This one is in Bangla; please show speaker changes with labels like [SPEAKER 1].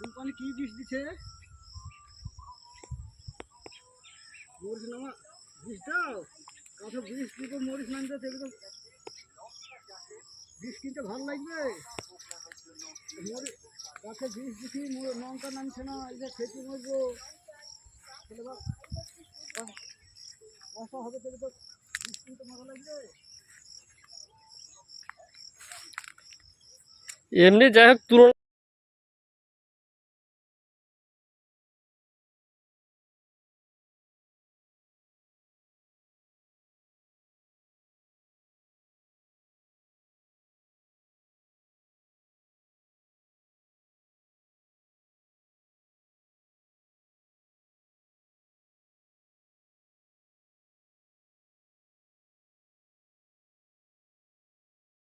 [SPEAKER 1] পানি কি বিষ দিছে মরিচ নামা বিষ দাও কাছে বিষ দিকে মরিচ নামতে সেগুলো বিষ কিনতে ভালো লাগবে মরি- গাছে বিষ দিছি লঙ্কা নামছে না এই যে খেতে মরবো তাহলে হবে সেগুলো তো বিষ কিনতে ভালো লাগবে
[SPEAKER 2] এমনি যাই হোক তুলনা